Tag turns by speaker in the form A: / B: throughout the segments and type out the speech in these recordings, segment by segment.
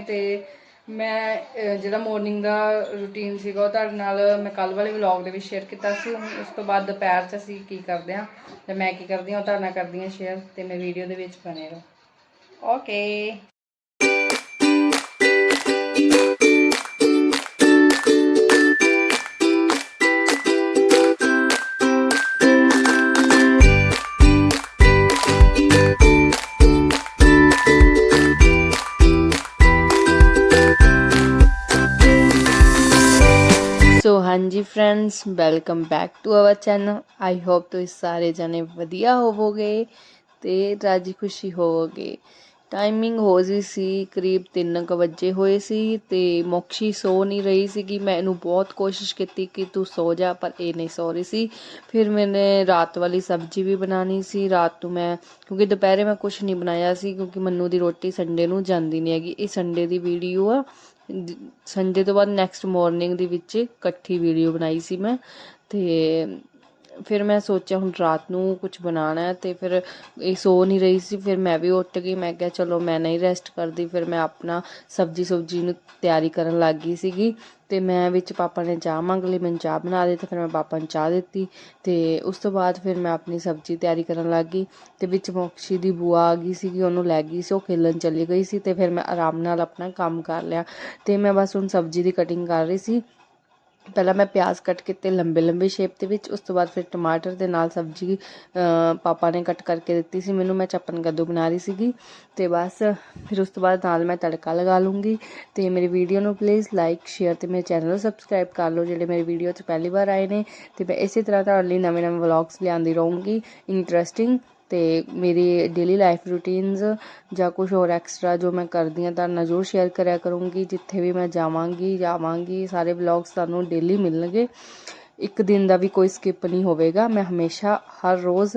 A: 3 ਤੇ ਮੈਂ ਜਿਹੜਾ ਮਾਰਨਿੰਗ ਦਾ ਰੁਟੀਨ ਸੀਗਾ ਉਹ ਤੁਹਾਡੇ ਨਾਲ ਮੈਂ ਕੱਲ ਵਾਲੇ ਵਲੌਗ ਦੇ ਵਿੱਚ ਸ਼ੇਅਰ ਕੀਤਾ ਸੀ। ਉਸ ਤੋਂ ਬਾਅਦ ਦੁਪਹਿਰ 'ਚ ਅਸੀਂ ਕੀ ਕਰਦੇ ਹਾਂ ਤੇ ਮੈਂ ਕੀ ਕਰਦੀ ਹਾਂ, ਉਹ ਤੁਹਾਡੇ ਨਾਲ ਕਰਦੀ ਹਾਂ ਸ਼ੇਅਰ ਤੇ ਮੈਂ ਵੀਡੀਓ ਦੇ ਵਿੱਚ ਬਣੇ ਰਹੋ। ਓਕੇ ਸੋ ਹਾਂਜੀ friends welcome back to our channel I hope ਤੁਸੀਂ ਸਾਰੇ ਜਣੇ ਵਧੀਆ ਹੋਵੋਗੇ ਤੇ ਰਾਜੀ ਖੁਸ਼ੀ ਹੋਵੋਗੇ। ਟਾਈਮਿੰਗ ਹੋ ਗਈ ਸੀ, ਕਰੀਬ 3:00 ਵਜੇ ਹੋਏ ਸੀ ਤੇ ਮੋਕਸ਼ੀ ਸੋ ਨਹੀਂ ਰਹੀ ਸੀ ਕਿ ਮੈਂ ਇਹਨੂੰ ਬਹੁਤ ਕੋਸ਼ਿਸ਼ ਕੀਤੀ ਕਿ ਤੂੰ ਸੋ ਜਾ, ਪਰ ਇਹ ਨਹੀਂ ਸੋ ਰਹੀ ਸੀ। ਫਿਰ ਮੈਨੇ ਰਾਤ ਵਾਲੀ ਸਬਜ਼ੀ ਵੀ ਬਣਾਣੀ ਸੀ। ਰਾਤ ਨੂੰ ਮੈਂ, ਕਿਉਂਕਿ ਦੁਪਹਿਰੇ ਮੈਂ ਕੁਝ ਨਹੀਂ ਬਣਾਇਆ ਸੀ, ਕਿਉਂਕਿ ਮੰਨੂ ਦੀ ਰੋਟੀ ਸੰਡੇ ਨੂੰ ਜਾਂਦੀ ਨਹੀਂ ਹੈਗੀ। ਇਹ ਸੰਡੇ ਦੀ ਵੀਡੀਓ ਆ। ਸੰਡੇ ਤੋਂ ਬਾਅਦ ਨੈਕਸਟ ਮੋਰਨਿੰਗ ਦੇ ਵਿੱਚ ਇਕੱਠੀ ਵੀਡੀਓ ਬਣਾਈ ਸੀ ਮੈਂ ਅਤੇ ਫਿਰ ਮੈਂ ਸੋਚਿਆ ਹੁਣ ਰਾਤ ਨੂੰ ਕੁਝ ਬਣਾਉਣਾ ਹੈ ਤੇ ਫਿਰ ਇਹ ਸੋ ਨਹੀਂ ਰਹੀ ਸੀ, ਫਿਰ ਮੈਂ ਵੀ ਉੱਠ ਗਈ, ਮੈਂ ਕਿਹਾ ਚਲੋ ਮੈਂ ਨਹੀਂ ਰੈਸਟ ਕਰਦੀ, ਫਿਰ ਮੈਂ ਆਪਣਾ ਸਬਜੀ ਸੁਬਜੀ ਨੂੰ ਤਿਆਰੀ ਕਰਨ ਲੱਗ ਗਈ ਸੀਗੀ ਤੇ ਮੈਂ ਵਿੱਚ ਪਾਪਾ ਨੇ ਚਾਹ ਮੰਗ ਲਈ, ਮੈਨੂੰ ਚਾਹ ਬਣਾ ਦੇ ਤੇ ਫਿਰ ਮੈਂ ਪਾਪਾ ਨੂੰ ਚਾਹ ਦਿੱਤੀ ਤੇ ਉਸ ਤੋਂ ਬਾਅਦ ਫਿਰ ਮੈਂ ਆਪਣੀ ਸਬਜੀ ਤਿਆਰੀ ਕਰਨ ਲੱਗ ਗਈ ਤੇ ਵਿੱਚ ਮੋਕਸ਼ੀ ਦੀ ਬੂਆ ਆ ਗਈ ਸੀਗੀ, ਉਹਨੂੰ ਲੈ ਗਈ ਸੀ, ਉਹ ਖੇਲਣ ਚਲੀ ਗਈ ਸੀ ਤੇ ਫਿਰ ਮੈਂ ਆਰਾਮ ਨਾਲ ਆਪਣਾ ਕੰਮ ਕਰ ਲਿਆ ਤੇ ਮੈਂ ਬਸ ਹੁਣ ਸਬਜੀ ਦੀ ਕਟਿੰਗ ਕਰ ਰਹੀ ਸੀ ਪਹਿਲਾਂ ਮੈਂ ਪਿਆਜ਼ ਕੱਟ ਕੀਤੇ ਲੰਬੇ ਲੰਬੇ ਸ਼ੇਪ ਦੇ ਵਿੱਚ, ਉਸ ਤੋਂ ਬਾਅਦ ਫਿਰ ਟਮਾਟਰ ਦੇ ਨਾਲ ਸਬਜ਼ੀ ਪਾਪਾ ਨੇ ਕੱਟ ਕਰਕੇ ਦਿੱਤੀ ਸੀ, ਮੈਨੂੰ ਮੈਂ ਚੱਪਨ ਕੱਦੂ ਬਣਾ ਰਹੀ ਸੀਗੀ ਤੇ ਬਸ, ਫਿਰ ਉਸ ਤੋਂ ਬਾਅਦ ਨਾਲ ਮੈਂ ਤੜਕਾ ਲਗਾ ਲੂੰਗੀ ਤੇ ਮੇਰੀ ਵੀਡੀਓ ਨੂੰ ਪਲੀਜ਼ ਲਾਈਕ ਸ਼ੇਅਰ ਤੇ ਮੇਰੇ ਚੈਨਲ ਨੂੰ ਸਬਸਕ੍ਰਾਈਬ ਕਰ ਲਓ, ਜਿਹੜੇ ਮੇਰੇ ਵੀਡੀਓ 'ਚ ਪਹਿਲੀ ਵਾਰ ਆਏ ਨੇ ਤੇ ਮੈਂ ਇਸੇ ਤਰ੍ਹਾਂ ਤੁਹਾਡੇ ਲਈ ਨਵੇਂ ਨਵੇਂ ਵਲੌਗਸ ਲਿਆਂਦੀ ਰਹੂੰਗੀ ਇੰਟਰਸਟਿੰਗ ਤੇ ਮੇਰੀ ਡੇਲੀ ਲਾਈਫ ਰੂਟੀਨਸ ਜਾਂ ਕੁਝ ਹੋਰ ਐਕਸਟਰਾ ਜੋ ਮੈਂ ਕਰਦੀ ਹਾਂ, ਤੁਹਾਡੇ ਨਾਲ ਜ਼ਰੂਰ ਸ਼ੇਅਰ ਕਰਿਆ ਕਰੂੰਗੀ। ਜਿੱਥੇ ਵੀ ਮੈਂ ਜਾਵਾਂਗੀ ਜਾਵਾਂਗੀ, ਸਾਰੇ ਵਲੌਗਸ ਤੁਹਾਨੂੰ ਡੇਲੀ ਮਿਲਣਗੇ। ਇੱਕ ਦਿਨ ਦਾ ਵੀ ਕੋਈ ਸਕਿਪ ਨਹੀਂ ਹੋਵੇਗਾ। ਮੈਂ ਹਮੇਸ਼ਾ ਹਰ ਰੋਜ਼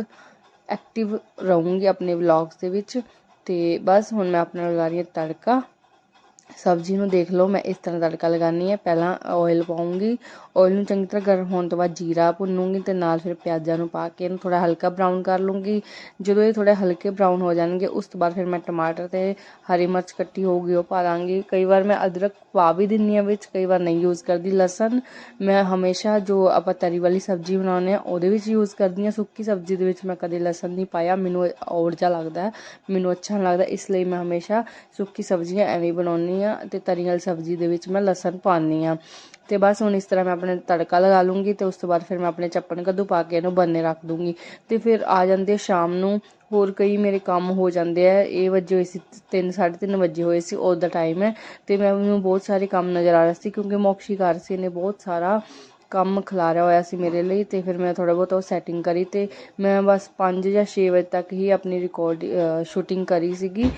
A: ਐਕਟਿਵ ਰਹੂੰਗੀ ਆਪਣੇ ਵਲੌਗਸ ਦੇ ਵਿੱਚ। ਤੇ ਬਸ ਹੁਣ ਮੈਂ ਆਪਣਾ ਲਗਾ ਰਹੀ ਹਾਂ ਤੜਕਾ। ਸਬਜ਼ੀ ਨੂੰ ਦੇਖ ਲਓ, ਮੈਂ ਇਸ ਤਰ੍ਹਾਂ ਤੜਕਾ ਲਗਾਉਣੀ ਹੈ। ਪਹਿਲਾਂ ਆਇਲ ਪਾਉਂਗੀ। ਆਇਲ ਨੂੰ ਚੰਗੀ ਤਰ੍ਹਾਂ ਗਰਮ ਹੋਣ ਤੋਂ ਬਾਅਦ ਜੀਰਾ ਭੁੰਨੂੰਗੀ ਤੇ ਨਾਲ ਫਿਰ ਪਿਆਜ਼ਾਂ ਨੂੰ ਪਾ ਕੇ ਇਹਨੂੰ ਥੋੜਾ ਹਲਕਾ ਬਰਾਊਨ ਕਰ ਲੂੰਗੀ। ਜਦੋਂ ਇਹ ਥੋੜੇ ਹਲਕੇ ਬਰਾਊਨ ਹੋ ਜਾਣਗੇ, ਉਸ ਤੋਂ ਬਾਅਦ ਫਿਰ ਮੈਂ ਟਮਾਟਰ ਤੇ ਹਰੀ ਮਿਰਚ ਕੱਟੀ ਹੋਊਗੀ, ਉਹ ਪਾ ਦਾਂਗੀ। ਕਈ ਵਾਰ ਮੈਂ ਅਦਰਕ ਪਾ ਵੀ ਦਿੰਨੀ ਆ ਵਿੱਚ, ਕਈ ਵਾਰ ਨਹੀਂ ਯੂਜ਼ ਕਰਦੀ। ਲਸਣ ਮੈਂ ਹਮੇਸ਼ਾ ਜੋ ਆਪਾਂ ਤਰੀ ਵਾਲੀ ਸਬਜ਼ੀ ਬਣਾਉਂਦੇ ਆ ਉਹਦੇ ਵਿੱਚ ਯੂਜ਼ ਕਰਦੀ ਆ ਸੁੱਕੀ ਸਬਜ਼ੀ ਦੇ ਵਿੱਚ ਮੈਂ ਕਦੇ ਲਸਣ ਨਹੀਂ ਪਾਇਆ। ਮੈਨੂੰ ਔੜ ਜਿਹਾ ਲੱਗਦਾ ਮੈਨੂੰ ਅੱਛਾ ਨਹੀਂ ਲੱਗਦਾ। ਇਸ ਲਈ ਮੈਂ ਹਮੇਸ਼ਾ ਸੁੱਕੀ ਸਬਜ਼ੀਆਂ ਐਵੇਂ ਹੀ। ਬਣਾਉਂਦੀ ਆ ਤੇ ਤਰੀ ਵਾਲੀ ਸਬਜ਼ੀ ਦੇ ਵਿੱਚ ਮੈਂ ਲਸਣ ਪਾਉਂਦੀ ਆ। ਤੇ ਬਸ ਹੁਣ ਇਸ ਤਰ੍ਹਾਂ ਮੈਂ ਆਪਣੇ ਤੜਕਾ ਲਗਾ ਲੂੰਗੀ ਤੇ ਉਸ ਤੋਂ ਬਾਅਦ ਫਿਰ ਮੈਂ ਆਪਣੇ ਚੱਪਣ ਕੱਦੂ ਪਾ ਕੇ ਇਹਨੂੰ ਬੰਨੇ ਰੱਖ ਦੂੰਗੀ। ਤੇ ਫਿਰ ਆ ਜਾਂਦੇ ਸ਼ਾਮ ਨੂੰ, ਹੋਰ ਕਈ ਮੇਰੇ ਕੰਮ ਹੋ ਜਾਂਦੇ ਆ। ਇਹ ਵਜੇ ਹੋਏ ਸੀ 3 3:30 ਵਜੇ ਹੋਏ ਸੀ ਉਹ ਦਾ ਟਾਈਮ ਹੈ। ਤੇ ਮੈਂ ਮੈਨੂੰ ਬਹੁਤ ਸਾਰੇ ਕੰਮ ਨਜ਼ਰ ਆ ਰਹੇ ਸੀ ਕਿਉਂਕਿ ਮੋਕਸ਼ੀ ਘਰ ਸੀ ਨੇ ਬਹੁਤ ਸਾਰਾ ਕੰਮ ਖਿਲਾਰਿਆ ਹੋਇਆ ਸੀ ਮੇਰੇ ਲਈ ਤੇ ਫਿਰ ਮੈਂ ਥੋੜਾ ਬਹੁਤ ਉਹ ਸੈਟਿੰਗ ਕਰੀ ਤੇ ਮੈਂ ਬਸ 5 ਜਾਂ 6 ਵਜੇ ਤੱਕ ਹੀ ਆਪਣੀ ਰਿਕਾਰਡ ਸ਼ੂਟਿੰਗ ਕਰੀ ਸੀਗੀ।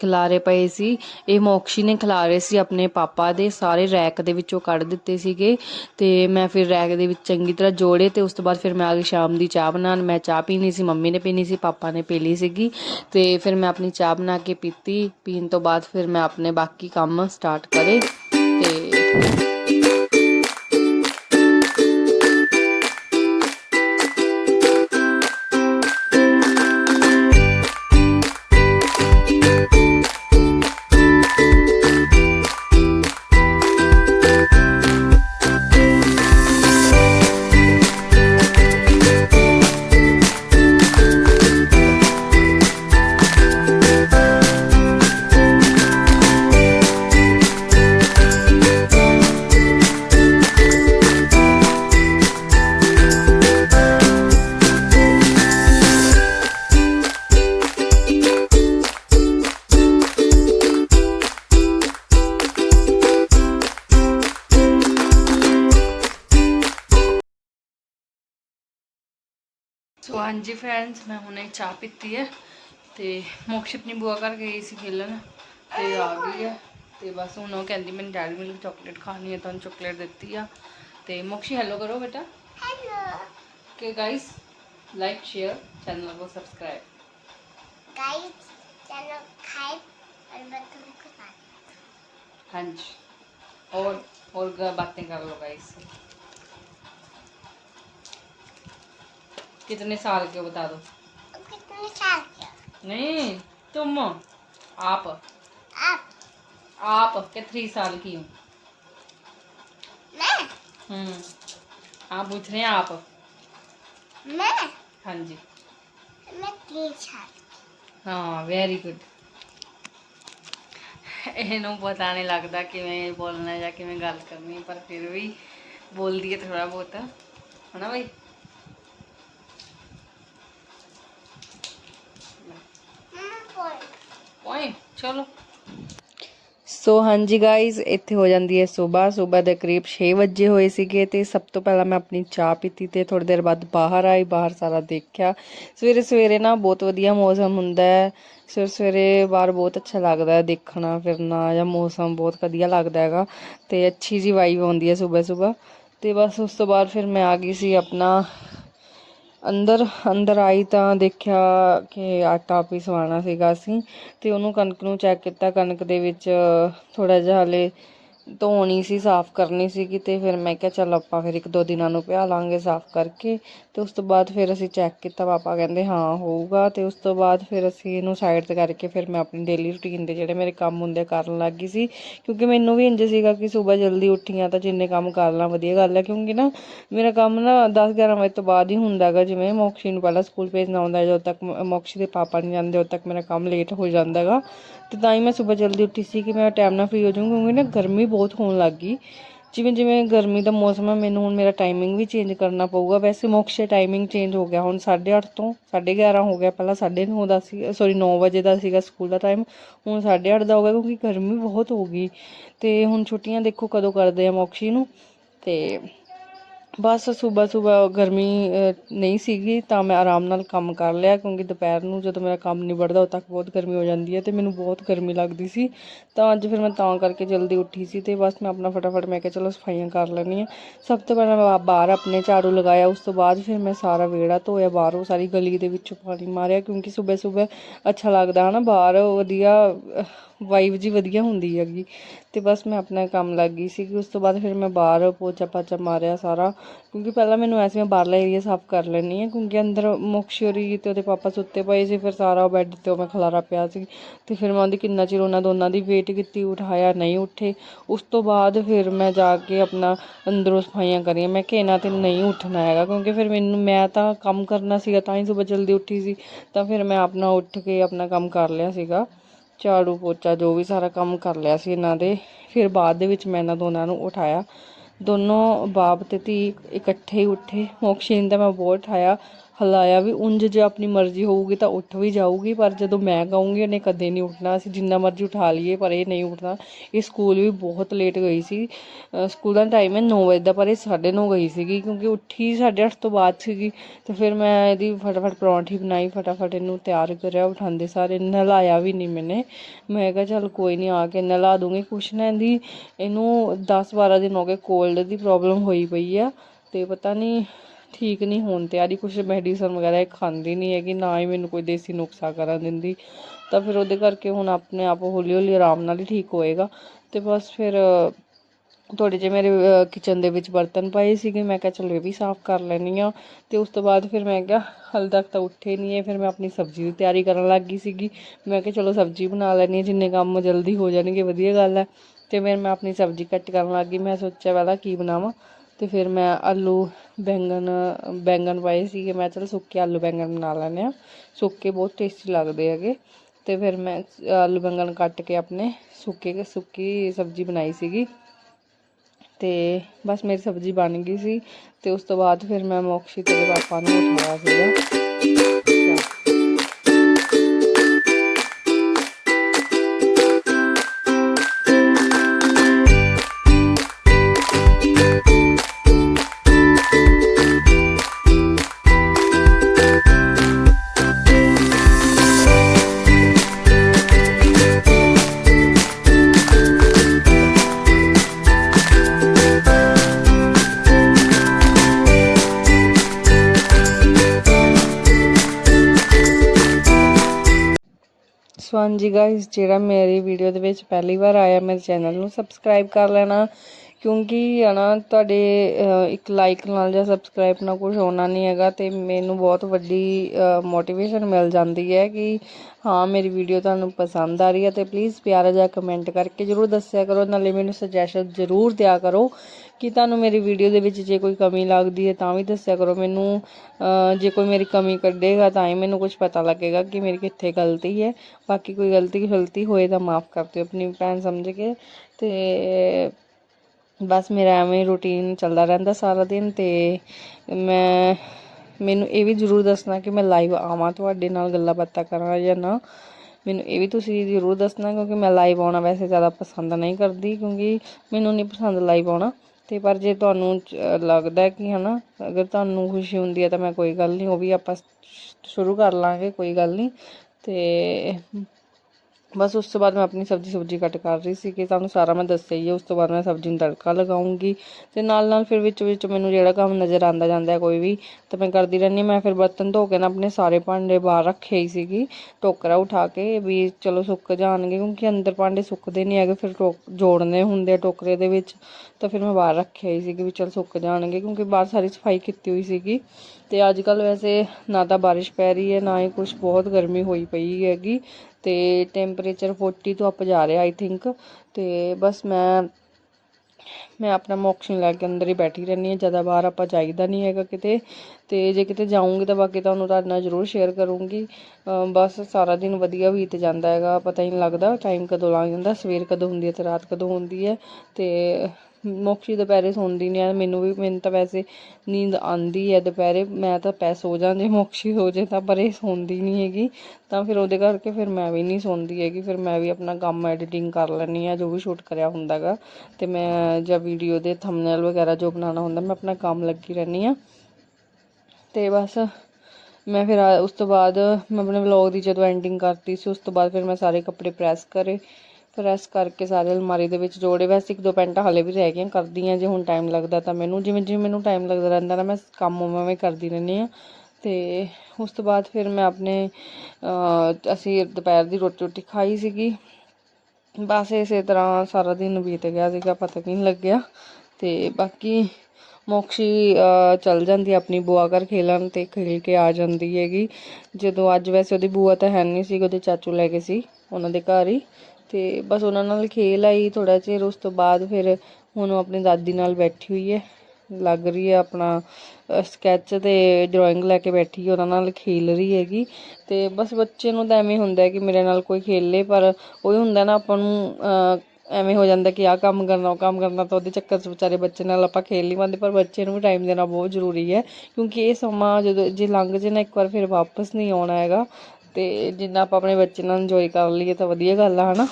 A: ਖਿਲਾਰੇ ਪਏ ਸੀ। ਇਹ ਮੋਕਸ਼ੀ ਨੇ ਖਿਲਾਰੇ ਸੀ ਆਪਣੇ ਪਾਪਾ ਦੇ। ਸਾਰੇ ਰੈਕ ਦੇ ਵਿੱਚੋਂ ਕੱਢ ਦਿੱਤੇ ਸੀਗੇ ਤੇ ਮੈਂ ਫਿਰ ਰੈਕ ਦੇ ਵਿੱਚ ਚੰਗੀ ਤਰ੍ਹਾਂ ਜੋੜੇ ਤੇ ਉਸ ਤੋਂ ਬਾਅਦ ਫਿਰ ਮੈਂ ਆ ਗਈ ਸ਼ਾਮ ਦੀ ਚਾਹ ਬਣਾਉਣ। ਮੈਂ ਚਾਹ ਪੀਣੀ ਸੀ, ਮੰਮੀ ਨੇ ਪੀਣੀ ਸੀ, ਪਾਪਾ ਨੇ ਪੀ ਲਈ ਸੀਗੀ ਤੇ ਫਿਰ ਮੈਂ ਆਪਣੀ ਚਾਹ ਬਣਾ ਕੇ ਪੀਤੀ। ਪੀਣ ਤੋਂ ਬਾਅਦ ਫਿਰ ਮੈਂ ਆਪਣੇ ਬਾਕੀ ਕੰਮ ਸਟਾਰਟ ਕਰੇ ਤੇ ਫਰੈਂਡਸ ਮੈਂ ਹੁਣੇ ਚਾਹ ਪੀਤੀ ਹੈ ਤੇ ਮੋਕਸ਼ ਆਪਣੀ ਬੁਆ ਘਰ ਗਈ ਸੀ ਖੇਲਣ ਤੇ ਆ ਗਈ ਆ ਤੇ ਬਸ ਹੁਣ ਉਹ ਕਹਿੰਦੀ ਮੈਨੂੰ ਡੈਡੀ ਮਿਲਕ ਚਾਕਲੇਟ ਖਾਣੀ ਹੈ ਤਾਂ ਉਹਨੂੰ ਚਾਕਲੇਟ ਦਿੱਤੀ ਆ ਤੇ ਮੋਕਸ਼ੀ ਹੈਲੋ ਕਰੋ ਬੇਟਾ
B: हेलो
A: ਕਿ ਗਾਇਸ ਲਾਈਕ ਸ਼ੇਅਰ ਚੈਨਲ को सब्सक्राइब
B: गाइस चलो खाए और बच्चों को खाए
A: हाँ जी और और ग- बातें कर लो गाइस कितने साल के हो बता दो
B: अब कितने साल के हो?
A: नहीं तुम आप
B: आप
A: आप के थ्री साल की हूँ
B: मैं
A: हम्म आप पूछ रहे हैं आप
B: मैं
A: हाँ जी
B: मैं तीन साल
A: ਹਾਂ ਵੈਰੀ ਗੁੱਡ ਇਹਨੂੰ ਪਤਾ ਨਹੀਂ ਲੱਗਦਾ ਕਿਵੇਂ ਬੋਲਣਾ ਜਾਂ ਕਿਵੇਂ ਗੱਲ ਕਰਨੀ ਪਰ ਫਿਰ ਵੀ ਬੋਲਦੀ ਹੈ ਥੋੜਾ ਬਹੁਤ ਹਨਾ ਬਈ ਚਲੋ। ਸੋ ਹਾਂਜੀ ਗਾਇਜ਼ ਇੱਥੇ ਹੋ ਜਾਂਦੀ ਹੈ ਸਵੇਰ। ਸਵੇਰ ਦੇ ਕਰੀਬ 6 ਵਜੇ ਹੋਏ ਸੀਗੇ ਤੇ ਸਭ ਤੋਂ ਪਹਿਲਾਂ ਮੈਂ ਆਪਣੀ ਚਾਹ ਪੀਤੀ ਤੇ ਥੋੜੀ ਦੇਰ ਬਾਅਦ ਬਾਹਰ ਆਈ, ਬਾਹਰ ਸਾਰਾ ਦੇਖਿਆ। ਸਵੇਰੇ ਸਵੇਰੇ ਨਾ ਬਹੁਤ ਵਧੀਆ ਮੌਸਮ ਹੁੰਦਾ ਹੈ। ਸਵੇਰੇ ਸਵੇਰੇ ਬਾਹਰ ਬਹੁਤ ਅੱਛਾ ਲੱਗਦਾ ਹੈ ਦੇਖਣਾ, ਫਿਰਨਾ ਜਾਂ ਮੌਸਮ ਬਹੁਤ ਵਧੀਆ ਲੱਗਦਾ ਹੈਗਾ ਤੇ ਅੱਛੀ ਜੀ ਵਾਈਬ ਆਉਂਦੀ ਹੈ ਸਵੇਰ ਸਵੇਰ। ਤੇ ਬਸ ਉਸ ਤੋਂ ਬਾਅਦ ਫਿਰ ਮੈਂ ਆ ਗਈ ਸੀ ਆਪਣਾ ਅੰਦਰ ਅੰਦਰ ਆਈ ਤਾਂ ਦੇਖਿਆ ਕਿ ਆਟਾ ਪਿਸਵਾਣਾ ਸੀਗਾ ਅਸੀਂ ਤੇ ਉਹਨੂੰ ਕਣਕ ਨੂੰ ਚੈੱਕ ਕੀਤਾ। ਕਣਕ ਦੇ ਵਿੱਚ ਥੋੜਾ ਜਿਹਾ ਹਲੇ ਧੋਣੀ ਸੀ, ਸਾਫ਼ ਕਰਨੀ ਸੀ ਤੇ ਫਿਰ ਮੈਂ ਕਿਹਾ ਚੱਲ ਆਪਾਂ ਫਿਰ ਇੱਕ ਦੋ ਦਿਨਾਂ ਨੂੰ ਪਿਆ ਲਾਂਗੇ ਸਾਫ਼ ਕਰਕੇ ਤੇ ਉਸ ਤੋਂ ਬਾਅਦ ਫਿਰ ਅਸੀਂ ਚੈੱਕ ਕੀਤਾ, ਪਾਪਾ ਕਹਿੰਦੇ ਹਾਂ ਹੋਊਗਾ ਤੇ ਉਸ ਤੋਂ ਬਾਅਦ ਫਿਰ ਅਸੀਂ ਇਹਨੂੰ ਸਾਈਡ ਤੇ ਕਰਕੇ ਫਿਰ ਮੈਂ ਆਪਣੀ ਡੇਲੀ ਰੁਟੀਨ ਦੇ ਜਿਹੜੇ ਮੇਰੇ ਕੰਮ ਹੁੰਦੇ ਕਰਨ ਲੱਗ ਗਈ ਸੀ ਕਿਉਂਕਿ ਮੈਨੂੰ ਵੀ ਇੰਜ ਸੀਗਾ ਕਿ ਸਵੇਰ ਜਲਦੀ ਉੱਠੀਆਂ ਤਾਂ ਜਿੰਨੇ ਕੰਮ ਕਰ ਲਾਂ ਵਧੀਆ ਗੱਲ ਹੈ ਕਿਉਂਕਿ ਨਾ ਮੇਰਾ ਕੰਮ ਨਾ 10 11 ਵਜੇ ਤੋਂ ਬਾਅਦ ਹੀ ਹੁੰਦਾ ਹੈਗਾ, ਜਿਵੇਂ ਮੋਕਸ਼ੀ ਨੂੰ ਪਹਿਲਾਂ ਸਕੂਲ ਭੇਜਣਾ ਹੁੰਦਾ ਜਦੋਂ ਤੱਕ ਮੋਕਸ਼ੀ ਦੇ ਪਾਪਾ ਨਹੀਂ ਜਾਂਦੇ, ਉਦੋਂ ਤੱਕ ਮੇਰਾ ਕੰਮ ਲੇਟ ਹੋ ਜਾਂਦਾ ਹੈਗਾ। ਤੇ ਤਾਂ ਹੀ ਮੈਂ ਸਵੇਰ ਜਲਦੀ ਉੱਠੀ ਸੀ ਕਿ ਮੈਂ ਟਾਈਮ ਨਾਲ ਫ੍ਰੀ ਹੋ ਜਾਊਂਗੀ, ਕਿਉਂਕਿ ਨਾ ਗਰਮੀ ਬਹੁਤ ਹੋਣ ਲੱਗ ਗਈ। ਜਿਵੇਂ ਜਿਵੇਂ ਗਰਮੀ ਦਾ ਮੌਸਮ ਹੈ, ਮੈਨੂੰ ਹੁਣ ਮੇਰਾ ਟਾਈਮਿੰਗ ਵੀ ਚੇਂਜ ਕਰਨਾ ਪਊਗਾ। ਵੈਸੇ ਮੋਕਸ਼ੇ ਟਾਈਮਿੰਗ ਚੇਂਜ ਹੋ ਗਿਆ, ਹੁਣ 8:30 ਤੋਂ 11:30 ਹੋ ਗਿਆ। ਪਹਿਲਾਂ 9:30 ਦਾ ਸੀ ਸੌਰੀ 9 ਵਜੇ ਦਾ ਸੀਗਾ ਸਕੂਲ ਦਾ ਟਾਈਮ ਹੁਣ 8:30 ਦਾ ਹੋ ਗਿਆ, ਕਿਉਂਕਿ ਗਰਮੀ ਬਹੁਤ ਹੋ ਗਈ। ਤੇ ਹੁਣ ਛੁੱਟੀਆਂ ਦੇਖੋ ਕਦੋਂ ਕਰਦੇ ਆ ਮੋਕਸ਼ੀ ਨੂੰ। ਤੇ ਬਸ ਸਵੇਰ ਸਵੇਰ ਗਰਮੀ ਨਹੀਂ ਸੀਗੀ, ਤਾਂ ਮੈਂ ਆਰਾਮ ਨਾਲ ਕੰਮ ਕਰ ਲਿਆ, ਕਿਉਂਕਿ ਦੁਪਹਿਰ ਨੂੰ ਜਦੋਂ ਮੇਰਾ ਕੰਮ ਨਿਬੜਦਾ, ਉਦੋਂ ਤੱਕ ਬਹੁਤ ਗਰਮੀ ਹੋ ਜਾਂਦੀ ਹੈ ਤੇ ਮੈਨੂੰ ਬਹੁਤ ਗਰਮੀ ਲੱਗਦੀ ਸੀ। ਤਾਂ ਅੱਜ ਫਿਰ ਮੈਂ ਤਾਂ ਕਰਕੇ ਜਲਦੀ ਉੱਠੀ ਸੀ ਤੇ ਬਸ ਮੈਂ ਆਪਣਾ ਫਟਾਫਟ ਮੈਂ ਕਿਹਾ ਚਲੋ ਸਫਾਈਆਂ ਕਰ ਲੈਂਦੀ ਹਾਂ। ਸਭ ਤੋਂ ਪਹਿਲਾਂ ਮੈਂ ਬਾਹਰ ਆਪਣੇ ਝਾੜੂ ਲਗਾਇਆ, ਉਸ ਤੋਂ ਬਾਅਦ ਫਿਰ ਮੈਂ ਸਾਰਾ ਵਿਹੜਾ ਧੋਇਆ, ਬਾਹਰੋਂ ਸਾਰੀ ਗਲੀ ਦੇ ਵਿੱਚੋਂ ਪਾਣੀ ਮਾਰਿਆ, ਕਿਉਂਕਿ ਸਵੇਰ ਸਵੇਰ ਅੱਛਾ ਲੱਗਦਾ, ਹਨਾ, ਬਾਹਰ ਵਧੀਆ ਵਾਈਬ ਜੀ ਵਧੀਆ ਹੁੰਦੀ ਹੈਗੀ। ਤੇ ਬਸ ਮੈਂ ਆਪਣਾ ਕੰਮ ਲੱਗ ਗਈ ਸੀ ਉਸ ਤੋਂ ਬਾਅਦ ਫਿਰ ਮੈਂ ਬਾਹਰ ਪੋਚਾ ਪਾਚਾ ਮਾਰਿਆ ਸਾਰਾ ਕਿਉਂਕਿ ਪਹਿਲਾਂ ਮੈਨੂੰ ਐਸੇ ਮੈਂ ਬਾਹਰਲਾ ਏਰੀਆ ਸਾਫ਼ ਕਰ ਲੈਂਦੀ ਹਾਂ, ਕਿਉਂਕਿ ਅੰਦਰ ਮੁਕਸ਼ਰੀ ਤੇ ਉਹਦੇ ਪਾਪਾ ਸੁੱਤੇ ਪਏ ਸੀ, ਫਿਰ ਸਾਰਾ ਬੈੱਡ ਤੇ ਉਹ ਮੈਂ ਖਲਾਰਾ ਪਿਆ ਸੀ। ਤੇ ਫਿਰ ਮੈਂ ਉਹਦੀ ਕਿੰਨਾ ਚਿਰ ਉਹਨਾਂ ਦੋਨਾਂ ਦੀ ਵੇਟ ਕੀਤੀ, ਉਠਾਇਆ, ਨਹੀਂ ਉੱਠੇ। ਉਸ ਤੋਂ ਬਾਅਦ ਫਿਰ ਮੈਂ ਜਾ ਕੇ ਆਪਣਾ ਅੰਦਰੋਂ ਸਫਾਈਆਂ ਕਰੀਆਂ। ਮੈਂ ਕਿ ਇਹਨਾਂ ਤੇ ਨਹੀਂ ਉੱਠਣਾ ਹੈਗਾ, ਕਿਉਂਕਿ ਫਿਰ ਮੈਨੂੰ, ਮੈਂ ਤਾਂ ਕੰਮ ਕਰਨਾ ਸੀਗਾ, ਤਾਂ ਹੀ ਸੁਬਹ ਜਲਦੀ ਉੱਠੀ ਸੀ। ਤਾਂ ਫਿਰ ਮੈਂ ਆਪਣਾ ਉੱਠ ਕੇ ਆਪਣਾ ਕੰਮ ਕਰ ਲਿਆ ਸੀਗਾ। ਝਾੜੂ ਪੋਚਾ ਜੋ ਵੀ ਸਾਰਾ ਕੰਮ ਕਰ ਲਿਆ ਸੀ ਇਹਨਾਂ ਦੇ। ਫਿਰ ਬਾਅਦ ਦੇ ਵਿੱਚ ਮੈਂ ਇਹਨਾਂ ਦੋਨਾਂ ਨੂੰ ਉਠਾਇਆ। ਦੋਨੋਂ ਬਾਪ ਤੇ ਧੀ ਇਕੱਠੇ ਹੀ ਉੱਠੇ। ਮੋਕਸ਼ੀਨ ਦਾ ਮੈਂ ਬਹੁਤ ਉਠਾਇਆ ਹਲਾਇਆ ਵੀ ਉਂਝ ਜੇ ਆਪਣੀ ਮਰਜ਼ੀ ਹੋਊਗੀ ਤਾਂ ਉੱਠ ਵੀ ਜਾਊਗੀ, ਪਰ ਜਦੋਂ ਮੈਂ ਕਹੂੰਗੀ ਉਹਨੇ ਕਦੇ ਨਹੀਂ ਉੱਠਣਾ, ਅਸੀਂ ਜਿੰਨਾ ਮਰਜ਼ੀ ਉਠਾ ਲਈਏ ਪਰ ਇਹ ਨਹੀਂ ਉੱਠਣਾ। ਇਹ ਸਕੂਲ ਵੀ ਬਹੁਤ ਲੇਟ ਗਈ ਸੀ। ਸਕੂਲ ਦਾ ਟਾਈਮ ਹੈ 9 ਵਜੇ ਦਾ, ਪਰ ਇਹ 9:30 ਗਈ ਸੀਗੀ ਕਿਉਂਕਿ ਉੱਠੀ 8:30 ਤੋਂ ਬਾਅਦ ਸੀਗੀ। ਤੇ ਫਿਰ ਮੈਂ ਇਹਦੀ ਫਟਾਫਟ ਪਰੌਂਠੀ ਬਣਾਈ, ਫਟਾਫਟ ਇਹਨੂੰ ਤਿਆਰ ਕਰਿਆ, ਉਠਾਉਂਦੇ ਸਾਰੇ, ਨਲਾਇਆ ਵੀ ਨਹੀਂ ਮੈਨੇ। ਮੈਂ ਕਿਹਾ ਚੱਲ ਕੋਈ ਨਹੀਂ, ਆ ਕੇ ਨਲਾ ਦੂੰਗੀ। ਕੁਛ ਨਾ ਇਹਦੀ, ਇਹਨੂੰ 10 12 ਦਿਨ ਹੋ ਗਏ ਕੋਲਡ ਦੀ ਪ੍ਰੋਬਲਮ ਹੋਈ ਪਈ ਆ। ਤੇ ਪਤਾ ਨਹੀਂ ਠੀਕ ਨਹੀਂ ਹੋਣ ਤੇ ਆਦੀ ਕੁਛ ਮੈਡੀਸਨ ਵਗੈਰਾ ਇਹ ਖਾਂਦੀ ਨਹੀਂ ਹੈਗੀ, ਨਾ ਹੀ ਮੈਨੂੰ ਕੋਈ ਦੇਸੀ ਨੁਕਸਾ ਕਰਨ ਦਿੰਦੀ। ਤਾਂ ਫਿਰ ਉਹਦੇ ਕਰਕੇ ਹੁਣ ਆਪਣੇ ਆਪ ਹੌਲੀ ਹੌਲੀ ਆਰਾਮ ਨਾਲ ਹੀ ਠੀਕ ਹੋਏਗਾ। ਤੇ ਬਸ ਫਿਰ ਥੋੜੇ ਜਿਹੇ ਮੇਰੇ ਕਿਚਨ ਦੇ ਵਿੱਚ ਬਰਤਨ ਪਏ ਸੀਗੇ, ਮੈਂ ਕਿਹਾ ਚਲੋ ਇਹ ਵੀ ਸਾਫ਼ ਕਰ ਲੈਣੀ ਆ ਤੇ ਉਸ ਤੋਂ ਬਾਅਦ ਫਿਰ ਮੈਂ ਕਿਹਾ, ਹਾਲੇ ਤੱਕ ਤਾਂ ਉੱਠੇ ਨਹੀਂ ਹੈ, ਫਿਰ ਮੈਂ ਆਪਣੀ ਸਬਜ਼ੀ ਦੀ ਤਿਆਰੀ ਕਰਨ ਲੱਗ ਗਈ ਸੀਗੀ। ਮੈਂ ਕਿਹਾ ਚਲੋ ਸਬਜ਼ੀ ਬਣਾ ਲੈਣੀ ਹੈ, ਜਿੰਨੇ ਕੰਮ ਜਲਦੀ ਹੋ ਜਾਣਗੇ, ਵਧੀਆ ਗੱਲ ਹੈ। ਤੇ ਫਿਰ ਮੈਂ ਆਪਣੀ ਸਬਜ਼ੀ ਕੱਟ ਕਰਨ ਲੱਗ ਗਈ, ਮੈਂ ਸੋਚਿਆ ਪਹਿਲਾਂ ਕੀ ਬਣਾਵਾਂ? ਤੇ ਫਿਰ ਮੈਂ ਆਲੂ, ਬੈਂਗਣ ਬੈਂਗਣ ਪਾਏ ਸੀਗੇ। ਮੈਂ ਚਲ ਸੁੱਕੇ ਆਲੂ ਬੈਂਗਣ ਬਣਾ ਲੈਂਦੇ ਆ ਸੁੱਕੇ ਬਹੁਤ ਟੇਸਟੀ ਲੱਗਦੇ ਹੈਗੇ। ਤੇ ਫਿਰ ਮੈਂ ਆਲੂ ਬੈਂਗਣ ਕੱਟ ਕੇ ਆਪਣੇ ਸੁੱਕੇ ਸੁੱਕੀ ਸਬਜ਼ੀ ਬਣਾਈ ਸੀਗੀ। ਤੇ ਬਸ ਮੇਰੀ ਸਬਜ਼ੀ ਬਣ ਗਈ ਸੀ। ਤੇ ਉਸ ਤੋਂ ਬਾਅਦ ਫਿਰ ਮੈਂ ਮੋਕਸ਼ੀ ਤੇ ਉਹਦੇ ਪਾਪਾ ਨੂੰ ਉਠਾਇਆ ਸੀਗਾ। ਸੋ ਹਾਂਜੀ ਗਾਇਸ ਜਿਹੜਾ ਮੇਰੀ ਵੀਡੀਓ ਦੇ ਵਿੱਚ ਪਹਿਲੀ ਵਾਰ ਆਇਆ, ਮੇਰੇ ਚੈਨਲ ਨੂੰ ਸਬਸਕ੍ਰਾਈਬ ਕਰ ਲੈਣਾ। ਕਿਉਂਕਿ ਹੈ ਨਾ ਤੁਹਾਡੇ ਇੱਕ ਲਾਈਕ ਨਾਲ ਜਾਂ ਸਬਸਕ੍ਰਾਈਬ ਨਾਲ ਕੁਝ ਹੋਣਾ ਨਹੀਂ ਹੈਗਾ ਤੇ ਮੈਨੂੰ ਬਹੁਤ ਵੱਡੀ ਮੋਟੀਵੇਸ਼ਨ ਮਿਲ ਜਾਂਦੀ ਹੈ ਕਿ ਹਾਂ, ਮੇਰੀ ਵੀਡੀਓ ਤੁਹਾਨੂੰ ਪਸੰਦ ਆ ਰਹੀ ਹੈ ਤੇ ਪਲੀਜ਼ ਪਿਆਰਾ ਜਿਹਾ ਕਮੈਂਟ ਕਰਕੇ ਜਰੂਰ ਦੱਸਿਆ ਕਰੋ, ਨਾਲੇ ਮੈਨੂੰ ਸੁਜੈਸ਼ਨ ਜਰੂਰ ਦਿਆ ਕਰੋ ਕਿ ਤੁਹਾਨੂੰ ਮੇਰੀ ਵੀਡੀਓ ਦੇ ਵਿੱਚ ਜੇ ਕੋਈ ਕਮੀ ਲੱਗਦੀ ਹੈ ਤਾਂ ਵੀ ਦੱਸਿਆ ਕਰੋ ਮੈਨੂੰ ਜੇ ਕੋਈ ਮੇਰੀ ਕਮੀ ਕੱਢੇਗਾ ਤਾਂ ਹੀ ਮੈਨੂੰ ਕੁਝ ਪਤਾ ਲੱਗੇਗਾ ਕਿ ਮੇਰੀ ਕਿੱਥੇ ਗਲਤੀ ਹੈ। ਬਾਕੀ ਕੋਈ ਗਲਤੀ ਗਲਤੀ ਹੋਏ ਤਾਂ ਮਾਫ ਕਰ ਦਿਓ ਆਪਣੀ ਭੈਣ ਸਮਝ ਕੇ ਤੇ ਬਸ ਮੇਰਾ ਐਵੇਂ ਰੂਟੀਨ ਚੱਲਦਾ ਰਹਿੰਦਾ ਸਾਰਾ ਦਿਨ ਤੇ ਮੈਂ, ਮੈਨੂੰ ਇਹ ਵੀ ਜ਼ਰੂਰ ਦੱਸਣਾ ਕਿ ਮੈਂ ਲਾਈਵ ਆਵਾਂ ਤੁਹਾਡੇ ਨਾਲ ਗੱਲਾਂ ਬਾਤਾਂ ਕਰਾਂ ਜਾਂ ਨਾ। ਮੈਨੂੰ ਇਹ ਵੀ ਤੁਸੀਂ ਜ਼ਰੂਰ ਦੱਸਣਾ ਕਿਉਂਕਿ ਮੈਂ ਲਾਈਵ ਆਉਣਾ ਵੈਸੇ ਜ਼ਿਆਦਾ ਪਸੰਦ ਨਹੀਂ ਕਰਦੀ ਕਿਉਂਕਿ ਮੈਨੂੰ ਨਹੀਂ ਪਸੰਦ ਲਾਈਵ ਆਉਣਾ। ਤੇ ਪਰ ਜੇ ਤੁਹਾਨੂੰ ਚ- ਲੱਗਦਾ ਹੈ ਕਿ ਹਨਾ, ਅਗਰ ਤੁਹਾਨੂੰ ਖੁਸ਼ੀ ਹੁੰਦੀ ਹੈ ਤਾਂ ਮੈਂ ਕੋਈ ਗੱਲ ਨਹੀਂ, ਉਹ ਵੀ ਆਪਾਂ ਸ਼ੁਰੂ ਕਰ ਲਾਂਗੇ, ਕੋਈ ਗੱਲ ਨਹੀਂ। ਤੇ ਬਸ ਉਸ ਤੋਂ ਬਾਅਦ ਮੈਂ ਆਪਣੀ ਸਬਜ਼ੀ ਸੁਬਜੀ ਕੱਟ ਕਰ ਰਹੀ ਸੀ ਕਿ ਤੁਹਾਨੂੰ ਸਾਰਾ ਮੈਂ ਦੱਸਿਆ ਹੀ ਹੈ ਉਸ ਤੋਂ ਬਾਅਦ ਮੈਂ ਸਬਜ਼ੀ ਨੂੰ ਤੜਕਾ ਲਗਾਉਂਗੀ ਤੇ ਨਾਲ ਨਾਲ ਫਿਰ ਵਿੱਚ ਵਿੱਚ ਮੈਨੂੰ ਜਿਹੜਾ ਕੰਮ ਨਜ਼ਰ ਆਂਦਾ ਜਾਂਦਾ ਕੋਈ ਵੀ, ਤਾਂ ਮੈਂ ਕਰਦੀ ਰਹਿੰਦੀ ਹਾਂ। ਮੈਂ ਫਿਰ ਬਰਤਨ ਧੋ ਕੇ ਨਾ ਆਪਣੇ ਸਾਰੇ ਭਾਂਡੇ ਬਾਹਰ ਰੱਖੇ ਹੀ ਸੀਗੀ, ਟੋਕਰਾ ਉਠਾ ਕੇ ਵੀ ਚਲੋ ਸੁੱਕ ਜਾਣਗੇ ਕਿਉਂਕਿ ਅੰਦਰ ਭਾਂਡੇ ਸੁੱਕਦੇ ਨਹੀਂ ਹੈਗੇ, ਫਿਰ ਟੋਕ ਜੋੜਨੇ ਹੁੰਦੇ ਆ ਟੋਕਰੇ ਦੇ ਵਿੱਚ, ਤਾਂ ਫਿਰ ਮੈਂ ਬਾਹਰ ਰੱਖਿਆ ਹੀ ਸੀਗੀ ਵੀ ਚਲ ਸੁੱਕ ਜਾਣਗੇ ਕਿਉਂਕਿ ਬਾਹਰ ਸਾਰੀ ਸਫ਼ਾਈ ਕੀਤੀ ਹੋਈ ਸੀਗੀ। ਤੇ ਅੱਜ ਕੱਲ ਵੈਸੇ ਨਾ ਤਾਂ ਬਾਰਿਸ਼ ਪੈ ਰਹੀ ਹੈ, ਨਾ ਹੀ ਕੁਝ ਬਹੁਤ ਗਰਮੀ ਹੋਈ ਪਈ ਹੈਗੀ। ਤੇ ਟੈਂਪਰੇਚਰ 40 ਤੋਂ ਅਪ ਜਾ ਰਿਹਾ ਆਈ ਥਿੰਕ ਤੇ ਬਸ ਮੈਂ ਮੈਂ ਆਪਣਾ ਮੋਕਸ਼ਨ ਲੈ ਕੇ ਅੰਦਰ ਹੀ ਬੈਠੀ ਰਹਿੰਦੀ ਹਾਂ, ਜ਼ਿਆਦਾ ਬਾਹਰ ਆਪਾਂ ਜਾਈਦਾ ਨਹੀਂ ਹੈਗਾ ਕਿਤੇ। ਤੇ ਜੇ ਕਿਤੇ ਜਾਊਂਗੀ ਤਾਂ ਬਾਕੀ ਤੁਹਾਨੂੰ ਤੁਹਾਡੇ ਨਾਲ ਜ਼ਰੂਰ ਸ਼ੇਅਰ ਕਰੂੰਗੀ। ਬਸ ਸਾਰਾ ਦਿਨ ਵਧੀਆ ਬੀਤ ਜਾਂਦਾ ਹੈਗਾ, ਪਤਾ ਹੀ ਨਹੀਂ ਲੱਗਦਾ ਟਾਈਮ ਕਦੋਂ ਲੰਘ ਜਾਂਦਾ, ਸਵੇਰ ਕਦੋਂ ਹੁੰਦੀ ਹੈ ਤੇ ਰਾਤ ਕਦੋਂ ਹੁੰਦੀ ਹੈ। ਤੇ ਮੋਕਸ਼ੀ ਦੁਪਹਿਰੇ ਸੌਂਦੀ ਨਹੀਂ ਆ, ਮੈਨੂੰ ਵੀ, ਮੈਨੂੰ ਤਾਂ ਵੈਸੇ ਨੀਂਦ ਆਂਦੀ ਹੈ ਦੁਪਹਿਰੇ, ਮੈਂ ਤਾਂ ਪੈ ਸੋ ਜਾਂ ਜੇ ਮੋਕਸ਼ੀ ਹੋ ਜੇ ਤਾਂ, ਪਰ ਇਹ ਸੌਂਦੀ ਨਹੀਂ ਹੈਗੀ। ਤਾਂ ਫਿਰ ਉਹਦੇ ਕਰਕੇ ਫਿਰ ਮੈਂ ਵੀ ਨਹੀਂ ਸੌਂਦੀ ਹੈਗੀ, ਫਿਰ ਮੈਂ ਵੀ ਆਪਣਾ ਕੰਮ ਐਡੀਟਿੰਗ ਕਰ ਲੈਂਦੀ ਆ ਜੋ ਵੀ ਸ਼ੂਟ ਕਰਿਆ ਹੁੰਦਾ ਗਾ। ਤੇ ਮੈਂ ਜਾਂ ਵੀਡੀਓ ਦੇ ਥੰਬਨੇਲ ਵਗੈਰਾ ਜੋ ਬਣਾਉਣਾ ਹੁੰਦਾ, ਮੈਂ ਆਪਣਾ ਕੰਮ ਲੱਗੀ ਰਹਿੰਦੀ ਆ ਤੇ ਬਸ, ਮੈਂ ਫਿਰ ਉਸ ਤੋਂ ਬਾਅਦ ਮੈਂ ਆਪਣੇ ਵਲੌਗ ਦੀ ਜਦੋਂ ਐਂਡਿੰਗ ਕਰਤੀ ਸੀ, ਉਸ ਤੋਂ ਬਾਅਦ ਫਿਰ ਮੈਂ ਸਾਰੇ ਕੱਪੜੇ ਪ੍ਰੈਸ ਕਰੇ। ਪ੍ਰੈਸ ਕਰਕੇ ਸਾਰੇ ਅਲਮਾਰੀ ਦੇ ਵਿੱਚ ਜੋੜੇ। ਵੈਸੇ ਇੱਕ ਦੋ ਪੈਂਟਾਂ ਹਲੇ ਵੀ ਰਹਿ ਗਈਆਂ ਕਰਦੀ ਹਾਂ ਜੇ ਹੁਣ ਟਾਈਮ ਲੱਗਦਾ ਤਾਂ ਮੈਨੂੰ। ਜਿਵੇਂ ਜਿਵੇਂ ਮੈਨੂੰ ਟਾਈਮ ਲੱਗਦਾ ਰਹਿੰਦਾ ਨਾ ਮੈਂ ਕੰਮ ਉਵੇਂ ਉਵੇਂ ਕਰਦੀ ਰਹਿੰਦੀ ਹਾਂ। ਤੇ ਉਸ ਤੋਂ ਬਾਅਦ ਫਿਰ ਮੈਂ ਆਪਣੇ ਅਸੀਂ ਦੁਪਹਿਰ ਦੀ ਰੋਟੀ ਰੋਟੀ ਖਾਈ ਸੀਗੀ। ਬਸ ਇਸੇ ਤਰ੍ਹਾਂ ਸਾਰਾ ਦਿਨ ਬੀਤ ਗਿਆ ਸੀਗਾ ਪਤਾ ਵੀ ਨਹੀਂ ਲੱਗਿਆ। ਤੇ ਬਾਕੀ ਮੋਕਸ਼ੀ ਅਹ, ਚੱਲ ਜਾਂਦੀ ਆਪਣੀ ਬੂਆ ਘਰ ਖੇਲਣ ਤੇ ਖੇਲ ਕੇ ਆ ਜਾਂਦੀ ਹੈਗੀ। ਜਦੋਂ ਅੱਜ ਵੈਸੇ ਉਹਦੀ ਬੂਆ ਤਾਂ ਹੈ ਨਹੀਂ ਸੀ ਉਹਦੇ ਚਾਚੂ ਲੈ ਗਏ ਸੀ ਉਹਨਾਂ ਦੇ ਘਰ ਹੀ। ਤੇ ਬਸ ਉਹਨਾਂ ਨਾਲ ਖੇਲ ਆਈ ਥੋੜਾ ਚਿਰ, ਉਸ ਤੋਂ ਬਾਅਦ ਫਿਰ ਹੁਣ ਉਹ ਆਪਣੀ ਦਾਦੀ ਨਾਲ ਬੈਠੀ ਹੋਈ ਹੈ। ਲੱਗ ਰਹੀ ਹੈ ਆਪਣਾ ਸਕੈਚ ਤੇ ਡਰਾਇੰਗ ਲੈ ਕੇ ਬੈਠੀ ਹੈ, ਉਹਨਾਂ ਨਾਲ ਖੇਲ ਰਹੀ ਹੈਗੀ। ਤੇ ਬਸ ਬੱਚੇ ਨੂੰ ਤਾਂ ਐਵੇਂ ਹੁੰਦਾ ਹੈ ਕਿ ਮੇਰੇ ਨਾਲ ਕੋਈ ਖੇਲੇ, ਪਰ ਉਹ ਹੁੰਦਾ ਨਾ ਆਪਾਂ ਨੂੰ ਐਵੇਂ ਹੋ ਜਾਂਦਾ ਕਿ ਆਹ ਕੰਮ ਕਰਨਾ, ਉਹ ਕੰਮ ਕਰਨਾ ਤਾਂ ਉਹਦੇ ਚੱਕਰ 'ਚ ਵਿਚਾਰੇ ਬੱਚੇ ਨਾਲ ਆਪਾਂ ਖੇਲ ਨਹੀਂ ਪਾਉਂਦੇ, ਪਰ ਬੱਚੇ ਨੂੰ ਵੀ ਟਾਈਮ ਦੇਣਾ ਬਹੁਤ ਜ਼ਰੂਰੀ ਹੈ। ਕਿਉਂਕਿ ਇਹ ਸਮਾਂ ਜਦੋਂ ਜੇ ਲੰਘ ਜੇ ਨਾ, ਇੱਕ ਵਾਰ ਫਿਰ ਵਾਪਸ ਨਹੀਂ ਆਉਣਾ ਹੈਗਾ। ਤੇ ਜਿੰਨਾ ਆਪਾਂ ਆਪਣੇ ਬੱਚੇ ਨਾਲ ਇੰਜੋਏ ਕਰ ਲਈਏ ਤਾਂ ਵਧੀਆ ਗੱਲ ਆ ਹਨਾ?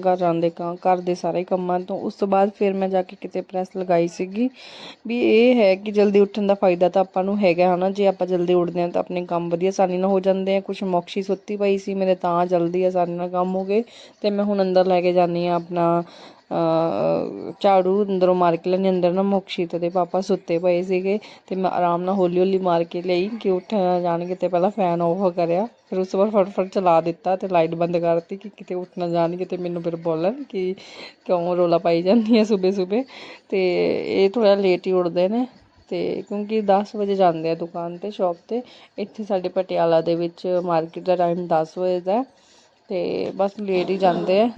A: ਘਰ ਆਂਦੇ ਕਾਂ, ਘਰ ਦੇ ਸਾਰੇ ਕੰਮਾਂ ਤੋਂ। ਉਸ ਤੋਂ ਬਾਅਦ ਫਿਰ ਮੈਂ ਜਾ ਕੇ ਕਿਤੇ ਪ੍ਰੈਸ ਲਗਾਈ ਸੀਗੀ ਵੀ ਇਹ ਹੈ ਕਿ ਜਲਦੀ ਉੱਠਣ ਦਾ ਫਾਇਦਾ ਤਾਂ ਆਪਾਂ ਨੂੰ ਹੈਗਾ ਹਨਾ। ਜੇ ਆਪਾਂ ਜਲਦੀ ਉੱਠਦੇ ਹਾਂ ਤਾਂ ਆਪਣੇ ਕੰਮ ਵਧੀਆ ਆਸਾਨੀ ਨਾਲ ਹੋ ਜਾਂਦੇ ਆ। ਕੁਛ ਮੋਕਸ਼ੀ ਸੁੱਤੀ ਪਈ ਸੀ, ਮੇਰੇ ਤਾਂ ਜਲਦੀ ਆਸਾਨੀ ਨਾਲ ਕੰਮ ਹੋ ਗਏ ਤੇ ਮੈਂ ਹੁਣ ਅੰਦਰ ਲੈ ਕੇ ਜਾਂਦੀ ਆ ਆਪਣਾ ਝਾੜੂ ਅੰਦਰੋਂ ਮਾਰ ਕੇ ਲੈਣੀ ਅੰਦਰ ਨਾ ਮੋਕਸ਼ੀਤ ਦੇ ਪਾਪਾ ਸੁੱਤੇ ਪਏ ਸੀਗੇ ਤੇ ਮੈਂ ਆਰਾਮ ਨਾਲ ਹੌਲੀ ਹੌਲੀ ਮਾਰ ਕੇ ਲਈ ਕਿ ਉੱਠ ਨਾ ਜਾਣਗੇ ਤੇ ਪਹਿਲਾਂ ਫੈਨ ਆਫ ਕਰਿਆ, ਫਿਰ ਉਸ ਤੋਂ ਬਾਅਦ ਫਟਾਫਟ ਚਲਾ ਦਿੱਤਾ ਤੇ ਲਾਈਟ ਬੰਦ ਕਰਤੀ ਕਿ ਕਿਤੇ ਉੱਠ ਨਾ ਜਾਣਗੇ ਤੇ ਮੈਨੂੰ ਫਿਰ ਬੋਲਣ ਕਿ ਕਿਉਂ ਰੋਲਾ ਪਾਈ ਜਾਂਦੀ ਹੈ ਸਵੇਰੇ ਸਵੇਰੇ ਤੇ ਇਹ ਥੋੜਾ ਲੇਟ ਹੀ ਉੱਠਦੇ ਨੇ ਤੇ ਕਿਉਂਕਿ 10 ਵਜੇ ਜਾਂਦੇ ਆ ਦੁਕਾਨ ਤੇ ਸ਼ਾਪ ਤੇ। ਇੱਥੇ ਸਾਡੇ ਪਟਿਆਲਾ ਦੇ ਵਿੱਚ ਮਾਰਕੀਟ ਦਾ ਟਾਈਮ 10 ਵਜੇ ਦਾ ਹੈ ਤੇ ਬਸ ਲੇਟ ਹੀ ਜਾਂਦੇ ਆ।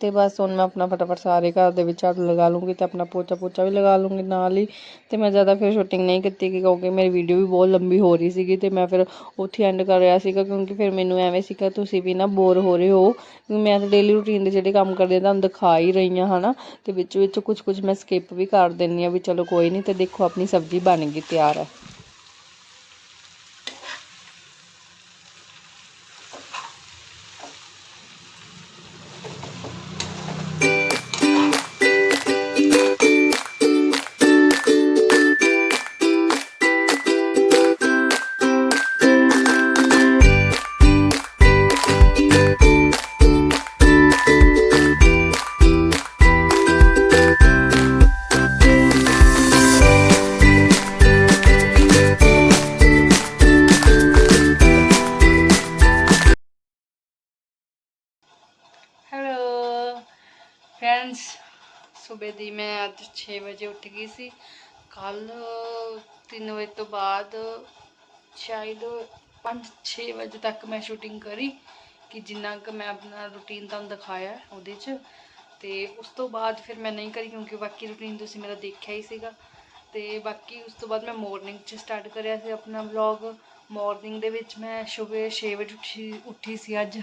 A: ਤੇ ਬਸ ਹੁਣ ਮੈਂ ਆਪਣਾ ਫਟਾਫਟ ਸਾਰੇ ਘਰ ਦੇ ਵਿੱਚ ਝਾੜੂ ਲਗਾ ਲੂੰਗੀ ਤੇ ਆਪਣਾ ਪੋਚਾ ਪੋਚਾ ਵੀ ਲਗਾ ਲੂੰਗੀ ਨਾਲ ਹੀ। ਤੇ ਮੈਂ ਜ਼ਿਆਦਾ ਫਿਰ ਸ਼ੂਟਿੰਗ ਨਹੀਂ ਕੀਤੀ ਕਿ ਕਿਉਂਕਿ ਮੇਰੀ ਵੀਡੀਓ ਵੀ ਬਹੁਤ ਲੰਬੀ ਹੋ ਰਹੀ ਸੀਗੀ ਤੇ ਮੈਂ ਫਿਰ ਉੱਥੇ ਐਂਡ ਕਰ ਰਿਹਾ ਸੀਗਾ ਕਿਉਂਕਿ ਫਿਰ ਮੈਨੂੰ ਐਵੇਂ ਸੀਗਾ ਤੁਸੀਂ ਵੀ ਨਾ ਬੋਰ ਹੋ ਰਹੇ ਹੋ। ਕਿਉਂਕਿ ਮੈਂ ਤਾਂ ਡੇਲੀ ਰੂਟੀਨ ਦੇ ਜਿਹੜੇ ਕੰਮ ਕਰਦੇ ਤੁਹਾਨੂੰ ਦਿਖਾ ਹੀ ਰਹੀ ਹਾਂ, ਹਨਾ। ਤੇ ਵਿੱਚ ਵਿੱਚ ਕੁਝ ਕੁਝ ਮੈਂ ਸਕਿਪ ਵੀ ਕਰ ਦਿੰਨੀ ਆ ਵੀ ਚਲੋ ਕੋਈ ਨਹੀਂ ਤੇ ਦੇਖੋ ਆਪਣੀ ਸਬਜ਼ੀ ਬਣ ਗਈ ਤਿਆਰ ਹੈ। ਸਵੇਰ ਦੀ ਮੈਂ ਅੱਜ 6 ਵਜੇ ਉੱਠ ਗਈ ਸੀ। ਕੱਲ 3 ਵਜੇ ਤੋਂ ਬਾਅਦ ਸ਼ਾਇਦ 5-6 ਵਜੇ ਤੱਕ ਮੈਂ ਸ਼ੂਟਿੰਗ ਕਰੀ ਕਿ ਜਿੰਨਾ ਕੁ ਮੈਂ ਆਪਣਾ ਰੂਟੀਨ ਤੁਹਾਨੂੰ ਦਿਖਾਇਆ ਉਹਦੇ 'ਚ। ਤੇ ਉਸ ਤੋਂ ਬਾਅਦ ਫਿਰ ਮੈਂ ਨਹੀਂ ਕਰੀ ਕਿਉਂਕਿ ਬਾਕੀ ਰੂਟੀਨ ਤੁਸੀਂ ਮੇਰਾ ਦੇਖਿਆ ਹੀ ਸੀਗਾ। ਤੇ ਬਾਕੀ ਉਸ ਤੋਂ ਬਾਅਦ ਮੈਂ ਮਾਰਨਿੰਗ 'ਚ ਸਟਾਰਟ ਕਰਿਆ ਸੀ ਆਪਣਾ ਵਲੌਗ ਮਾਰਨਿੰਗ ਦੇ ਵਿੱਚ ਮੈਂ ਸਵੇਰ 6 ਵਜੇ ਉੱਠੀ ਉੱਠੀ ਸੀ ਅੱਜ।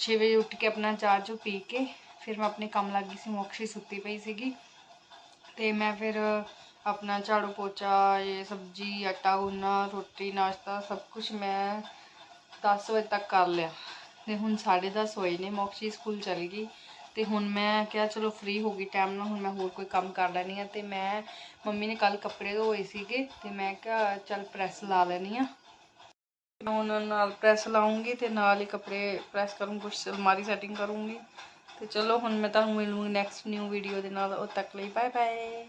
A: 6 ਵਜੇ ਉੱਠ ਕੇ ਆਪਣਾ ਚਾਹ ਚੂ ਪੀ ਕੇ ਫਿਰ ਮੈਂ ਆਪਣੇ ਕੰਮ ਲੱਗ ਗਈ ਸੀ, ਮੋਕਸ਼ੀ ਸੁੱਤੀ ਪਈ ਸੀਗੀ। ਤੇ ਮੈਂ ਫਿਰ ਆਪਣਾ ਝਾੜੂ ਪੋਚਾ, ਇਹ ਸਬਜ਼ੀ, ਆਟਾ, ਗੁੰਨਾ, ਰੋਟੀ, ਨਾਸ਼ਤਾ ਸਭ ਕੁਝ ਮੈਂ 10 ਵਜੇ ਤੱਕ ਕਰ ਲਿਆ। ਤੇ ਹੁਣ 10:30 ਹੋਏ ਨੇ, ਮੋਕਸ਼ੀ ਸਕੂਲ ਚਲ ਗਈ। ਤੇ ਹੁਣ ਮੈਂ ਕਿਹਾ ਚਲੋ ਫ੍ਰੀ ਹੋ ਗਈ ਟਾਈਮ ਨਾਲ, ਹੁਣ ਮੈਂ ਹੋਰ ਕੋਈ ਕੰਮ ਕਰ ਲੈਣੀ ਆ ਤੇ ਮੈਂ, ਮੰਮੀ ਨੇ ਕੱਲ ਕੱਪੜੇ ਧੋਏ ਸੀਗੇ, ਤੇ ਮੈਂ ਕਿਹਾ ਚੱਲ ਪ੍ਰੈਸ ਲਾ ਲੈਣੀ ਆ ਮੈਂ ਉਹਨਾਂ ਨਾਲ ਪ੍ਰੈਸ ਲਾਉਂਗੀ ਤੇ ਨਾਲ ਹੀ ਕੱਪੜੇ ਪ੍ਰੈਸ ਕਰੂੰ ਕੁਛ ਅਲਮਾਰੀ ਸੈਟਿੰਗ ਕਰੂੰਗੀ। ਤੇ ਚਲੋ ਹੁਣ ਮੈਂ ਤੁਹਾਨੂੰ ਮਿਲੂੰਗੀ ਨੈਕਸਟ ਨਿਊ ਵੀਡੀਓ ਦੇ ਨਾਲ, ਉਦ ਤੱਕ ਲਈ ਬਾਏ ਬਾਏ